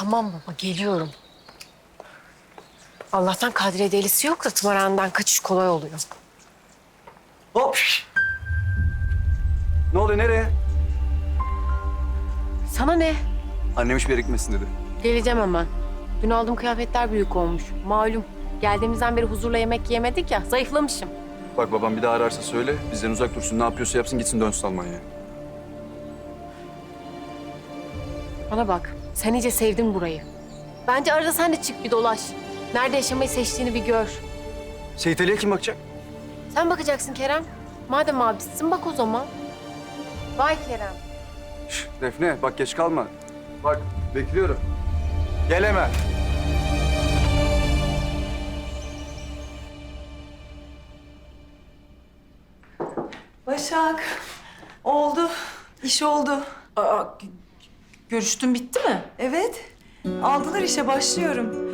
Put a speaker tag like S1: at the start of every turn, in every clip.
S1: Tamam baba geliyorum. Allah'tan Kadriye delisi yok da tımarhaneden kaçış kolay oluyor.
S2: Hop. Ne oluyor nereye?
S1: Sana ne?
S2: Annem hiçbir yere gitmesin dedi.
S1: Geleceğim hemen. Dün aldığım kıyafetler büyük olmuş. Malum. Geldiğimizden beri huzurla yemek yemedik ya. Zayıflamışım.
S2: Bak babam bir daha ararsa söyle. Bizden uzak dursun. Ne yapıyorsa yapsın gitsin dönsün Almanya'ya.
S1: Bana bak. Sen iyice sevdin burayı. Bence arada sen de çık bir dolaş. Nerede yaşamayı seçtiğini bir gör.
S2: Seyit Ali'ye kim bakacak?
S1: Sen bakacaksın Kerem. Madem abisisin bak o zaman. Vay Kerem.
S2: Şş, Defne bak geç kalma. Bak bekliyorum. Gel hemen.
S3: Başak, oldu. İş oldu.
S4: Aa, görüştün bitti mi?
S3: Evet, aldılar işe başlıyorum.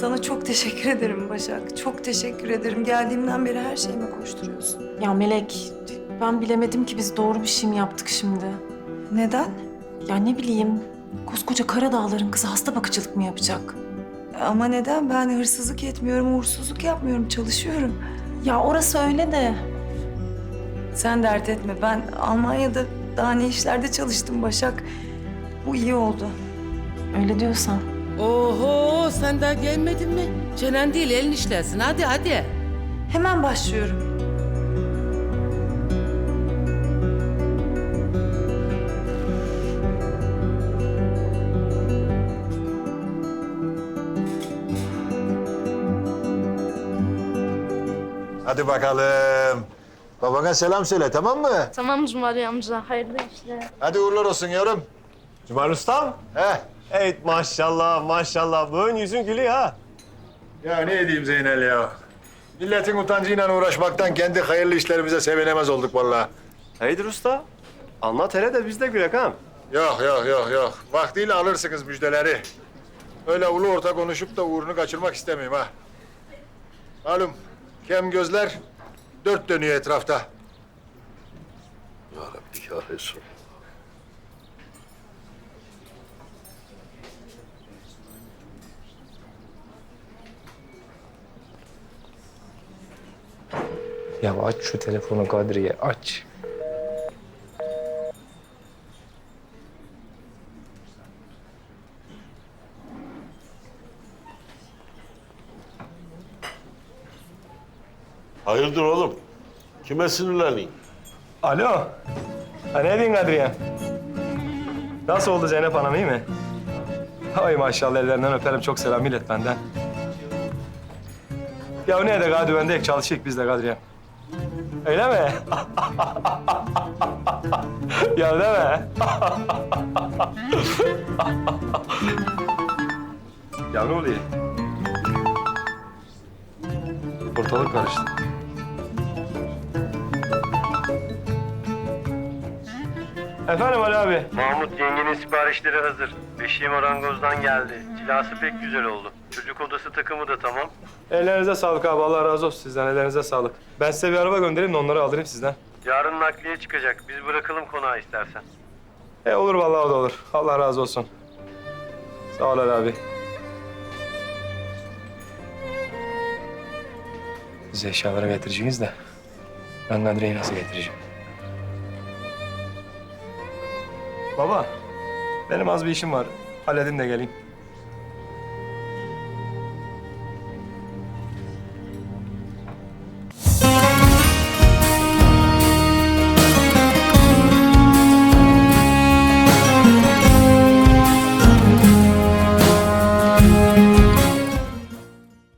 S3: Sana çok teşekkür ederim Başak. Çok teşekkür ederim. Geldiğimden beri her şeyime koşturuyorsun.
S4: Ya Melek, ben bilemedim ki biz doğru bir şey mi yaptık şimdi?
S3: Neden?
S4: Ya ne bileyim, koskoca Karadağların kızı hasta bakıcılık mı yapacak?
S3: Ama neden? Ben hırsızlık etmiyorum, uğursuzluk yapmıyorum, çalışıyorum.
S4: Ya orası öyle de.
S3: Sen dert etme. Ben Almanya'da daha ne işlerde çalıştım Başak. Bu iyi oldu.
S4: Öyle diyorsan.
S5: Oho sen daha gelmedin mi? Çenen değil elin işlesin hadi hadi.
S3: Hemen başlıyorum.
S6: Hadi bakalım. Babana selam söyle tamam mı?
S7: Tamam Cumali amca, hayırlı işler.
S6: Hadi uğurlar olsun yavrum.
S8: Cumali Ustam.
S6: He.
S8: Evet maşallah maşallah. Bugün yüzün gülüyor ha.
S6: Ya ne edeyim Zeynel ya? Milletin utancıyla uğraşmaktan kendi hayırlı işlerimize sevinemez olduk vallahi.
S8: Hayırdır usta? Anlat hele de biz de gülek ha.
S6: Yok yok yok yok. Vaktiyle alırsınız müjdeleri. Öyle ulu orta konuşup da uğrunu kaçırmak istemeyeyim ha. Malum kem gözler dört dönüyor etrafta.
S9: Ya Rabbi ya Resul.
S10: Ya aç şu telefonu Kadriye aç.
S9: Hayırdır oğlum? Kime sinirleneyim?
S8: Alo. Ha ne diyorsun Kadriye? Nasıl oldu Zeynep Hanım iyi mi? Ay maşallah ellerinden öperim çok selam millet benden. Ya ne de Kadri bende çalışıyık biz de Kadriye. Öyle mi? ya deme. ya ne oluyor? Ortalık karıştı. Efendim Ali abi.
S11: Mahmut yengenin siparişleri hazır. Beşiği marangozdan geldi. Cilası pek güzel oldu. Çocuk odası takımı da tamam.
S8: Ellerinize sağlık abi. Allah razı olsun sizden. Ellerinize sağlık. Ben size bir araba göndereyim de onları aldırayım sizden.
S11: Yarın nakliye çıkacak. Biz bırakalım konağı istersen.
S8: E olur vallahi o da olur. Allah razı olsun. Sağ ol Ali abi. Siz eşyaları getireceğiniz de ben Kadriye'yi nasıl getireceğim? Baba, benim az bir işim var. Halledin de geleyim.